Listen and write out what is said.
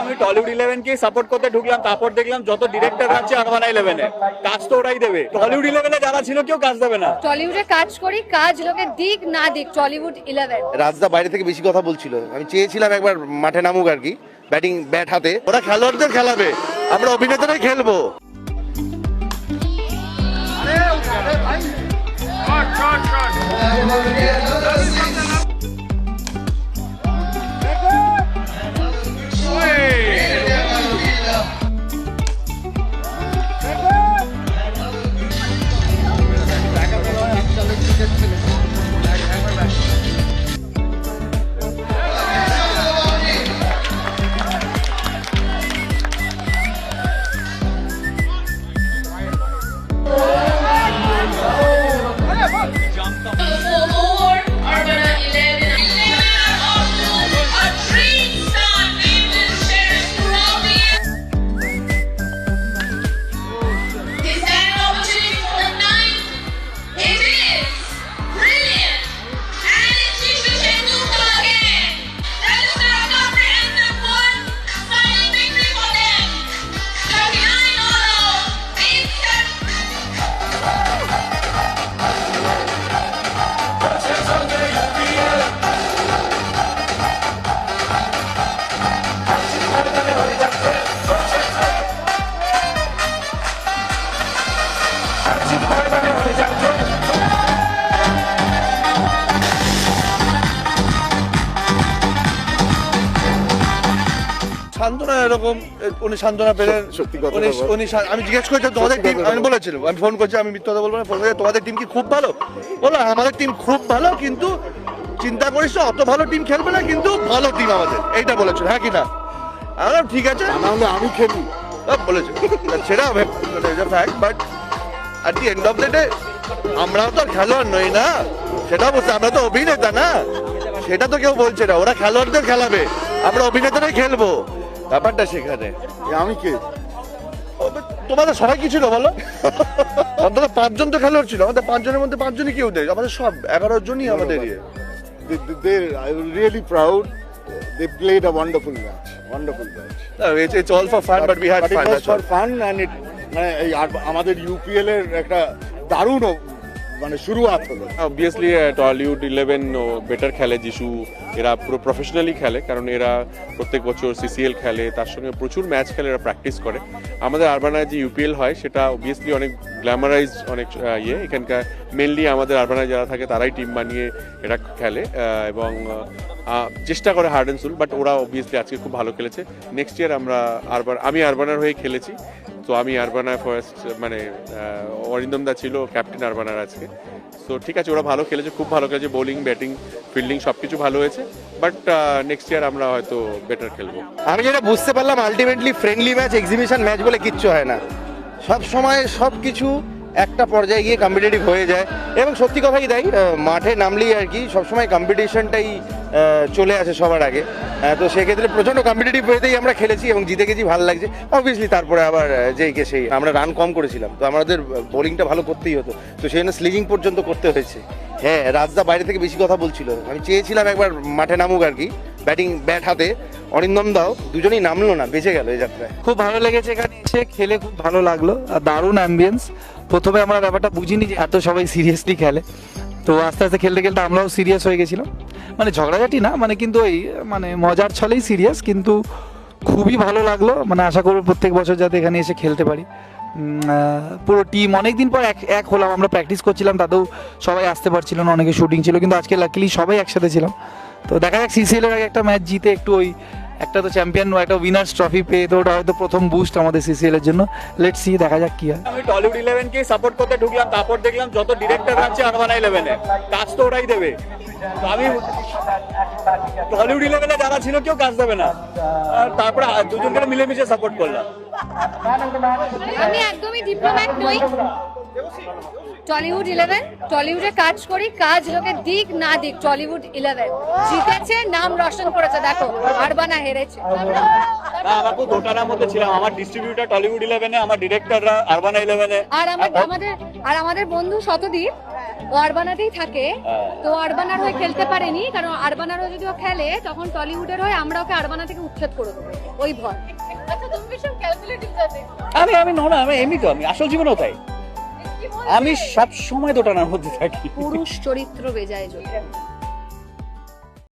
আমি Tollywood eleven কে support করতে ঢুকলাম তারপর দেখলাম যত ডিরেক্টর আছে আরবানা ইলেভেনে কাজ তো ওরাই দেবে। টলিউড ইলেভেনে যারা ছিল কেউ কাজ দেবে না। টলিউডে কাজ করি কাজ লোকে দিক না দিক টলিউড ইলেভেন রাজদা বাইরে থেকে বেশি কথা বলছিল। আমি চেয়েছিলাম একবার মাঠে নামুক আর কি ব্যাটিং ব্যাট হাতে। ওরা খেলোয়াড়দের খেলাবে আমরা অভিনেতারাই খেলব। Four, এরকম উনি সান্ত্বনা পেলেন। সত্যি কথা উনি আমি জিজ্ঞেস করছি তোমাদের টিম আমি বলেছিলাম আমি ফোন করছি আমি মিথ্যা বলব না ফোন করে তোমাদের টিম কি খুব ভালো? বলো আমাদের টিম খুব ভালো কিন্তু চিন্তা করিস অত ভালো টিম খেলবে না কিন্তু ভালো টিম আমাদের। এইটা বলেছিল হ্যাঁ কি না? আমি ঠিক আছে। নাহলে আমি খেলি। বলেছে। সেটা fact but at the end of the day আমরাও তো খেলোয়াড় নই না। সেটা বলছে আমরা তো অভিনেতা না। সেটা তো কেউ বলছে না ওরা খেলোয়াড়দের খেলাবে। আমরা অভিনেতারাই খেলব। ব্যাপারটা সেখানে। আমি কে? তোমাদের সবাই কি ছিল বলো? অন্তত পাঁচজন তো খেলোয়াড় ছিল। আমাদের পাঁচজনের মধ্যে পাঁচজনই কেউ দেয় আমাদের সব এগারো জনই আমাদের ইয়ে। They I really proud they played a wonderful match wonderful match it's all for fun but we had fun for fun and it মানে এই আর- আমাদের ইউপিএল এর একটা দারুণ মানে শুরুয়াত হলো। অবভিয়াসলি টলিউড ইলেভেন বেটার খেলে যিশু। এরা পুরো প্রফেশনালি খেলে, কারণ এরা প্রত্যেক বছর সিসিএল খেলে, তার সঙ্গে প্রচুর ম্যাচ খেলে, এরা প্র্যাকটিস করে। আমাদের আরবানায় যে ইউপিএল হয়, সেটা অবভিয়াসলি অনেক গ্ল্যামারাইজ অনেক ইয়ে। এখানকার মেনলি আমাদের আরবানায় যারা থাকে, তারাই টিম বানিয়ে এরা খেলে এবং চেষ্টা করে হার্ড অ্যান্ড সুল বাট ওরা অবভিয়াসলি আজকে খুব ভালো খেলেছে। নেক্সট ইয়ার আমরা আরবান আমি আরবানার হয়ে খেলেছি। তো আমি আরবানা ফার্স্ট মানে অরিন্দম দা ছিল ক্যাপ্টেন আরবানার আজকে। তো ঠিক আছে, ওরা ভালো খেলেছে, খুব ভালো খেলেছে বোলিং ব্যাটিং ফিল্ডিং সব কিছু ভালো হয়েছে। বাট নেক্সট ইয়ার আমরা হয়তো বেটার খেলব। আমি যেটা বুঝতে পারলাম ultimately friendly match exhibition match বলে কিচ্ছু হয় না। সব সময় সব কিছু একটা পর্যায়ে গিয়ে কম্পিটিটিভ হয়ে যায়। এবং সত্যি কথাই তাই মাঠে নামলেই আর কি, সবসময় কম্পিটিশনটাই চলে আসে সবার আগে। তো সেক্ষেত্রে প্রচণ্ড কম্পিটিটিভ হয়েতেই আমরা খেলেছি এবং জিতে গেছি, ভালো লাগছে। অবভিয়াসলি তারপরে আবার যেই কে সেই, আমরা রান কম করেছিলাম। তো আমাদের বোলিংটা ভালো করতেই হতো। তো সেই জন্য স্লিজিং পর্যন্ত করতে হয়েছে। হ্যাঁ রাজদা বাইরে থেকে বেশি কথা বলছিল। আমি চেয়েছিলাম একবার মাঠে নামুক আর কি ব্যাটিং ব্যাট হাতে। অরিন্দম দাও, দুজনেই নামলো না, বেঁচে গেল এই যাত্রায়। খুব ভালো লেগেছে এখানে এসে, খেলে খুব ভালো লাগল, আর দারুণ অ্যাম্বিয়েন্স প্রথমে আমরা ব্যাপারটা বুঝিনি যে এত সবাই সিরিয়াসলি খেলে। তো আস্তে আস্তে খেলতে খেলতে আমরাও সিরিয়াস হয়ে গেছিলাম। মানে ঝগড়াঝাটি না মানে কিন্তু ওই মানে মজার ছলেই সিরিয়াস কিন্তু খুবই ভালো লাগল। মানে আশা করব প্রত্যেক বছর যাতে এখানে এসে খেলতে পারি। পুরো টিম অনেক দিন পর এক এক হলাম, আমরা প্র্যাকটিস করছিলাম, তাতেও সবাই আসতে পারছিল না, অনেকে শুটিং ছিল, কিন্তু আজকে লাকিলি সবাই একসাথে ছিলাম। তো দেখা যাক সিসিএল এর আগে একটা ম্যাচ জিতে একটু ওই একটা তো চ্যাম্পিয়ন একটা উইনার্স ট্রফি পেয়ে তো ওটা হয়তো প্রথম বুস্ট আমাদের সিসিএল এর জন্য। লেটস সি দেখা যাক কি হয়। আমি টলিউড ইলেভেন কে সাপোর্ট করতে ঢুকলাম তারপর দেখলাম যত ডিরেক্টর আছে আরবানা ইলেভেনে কাজ তো ওরাই দেবে। তো আমি টলিউড ইলেভেনে যারা ছিল কেউ কাজ দেবে না। আর তারপরে দুজনকে মিলেমিশে সাপোর্ট করলাম। আমি একদমই ডিপ্লোম্যাট নই। টলিউড ইলেভেন টলিউডে কাজ করি কাজ লোকে দিক না দিক টলিউড ইলেভেন। জিতেছে নাম রোশন করেছে দেখো আরবানা হেরেছে। আমার টলিউড আমার আর আমাদের বন্ধু ও আরবানাতেই থাকে। তো হয়ে খেলতে পারেনি কারণ খেলে তখন টলিউডের হয়ে আমরা ওকে আরবানা থেকে করে দেবো। ওই ভয়। আমি আমি নোনা আমি এমনি তো আমি। আসল জীবনও তাই। আমি সব সময় দোটানার মধ্যে থাকি। পুরুষ চরিত্র বেজায় জোটে।